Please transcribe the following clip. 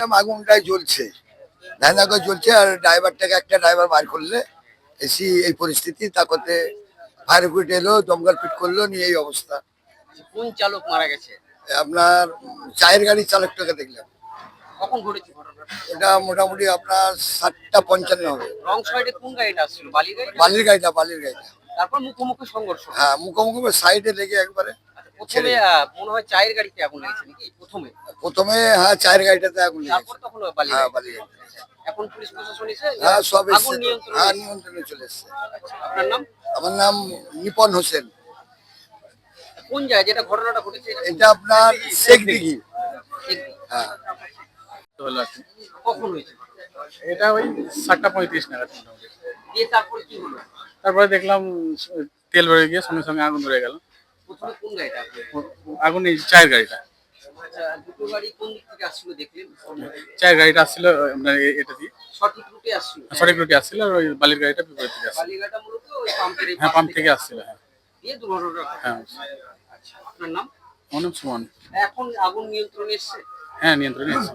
আগুনটাই জ্বলছে। ধান্দা করে জ্বলছে আর ড্রাইভারটাকে একটা ড্রাইভার বার করলে এসি এই পরিস্থিতি তা করতে ফায়ার ব্রিগেড এলো দমকল ফিট করল নিয়ে এই অবস্থা। কোন চালক মারা গেছে? আপনার চায়ের গাড়ির চালকটাকে দেখলাম। কখন ঘটেছে ঘটনাটা? মোটামুটি আপনার সাতটা পঞ্চান্ন হবে। রং সাইডে কোন গাড়িটা আসছিল? বালি গাড়ি বালির গাড়িটা বালির গাড়িটা। তারপর মুখোমুখি সংঘর্ষ? হ্যাঁ মুখোমুখি সাইডে লেগে একবারে প্রথমে মনে হয় চায়ের গাড়িতে আগুন লেগেছে নাকি? প্রথমে। প্রথমে হ্যাঁ চায়ের গাড়িটাতে আগুন লেগেছে। তারপর তখন বালি হ্যাঁ। এখন পুলিশ প্রশাসন এসে হ্যাঁ সব আগুন এসছে। হ্যাঁ নিয়ন্ত্রণে চলে এসছে। আপনার নাম? আমার নাম নিপন হোসেন। কোন জায়গায়? যেটা ঘটনাটা ঘটেছে এটা আপনার শেখ দিঘি। হ্যাঁ হলো কখন হয়েছে? এটা ওই সাতটা পঁয়ত্রিশ নাগাদ মোটামুটি। তারপর কি হলো? তারপরে দেখলাম তেল বেড়ে গিয়ে সঙ্গে সঙ্গে আগুন ধরে গেল। প্রথমে কোন গাড়িটা আগুন এই চায়ের গাড়িটা। আচ্ছা দুটো গাড়ি কোন থেকে আসছিল দেখলেন? চায়ের গাড়িটা আসছিল আপনার এটা দিয়ে। সঠিক রুটে আসছিল। সঠিক রুটি আসছিল আর ওই বালির গাড়িটা বিপরীত আসছিল। বালিঘাটা মূলত ওই পাম্পের হ্যাঁ পাম্প থেকে আসছিল। হ্যাঁ। দুর্ঘটনা হ্যাঁ। আচ্ছা আপনার নাম? সুমন। এখন আগুন নিয়ন্ত্রণে এসছে? হ্যাঁ নিয়ন্ত্রণে আছে।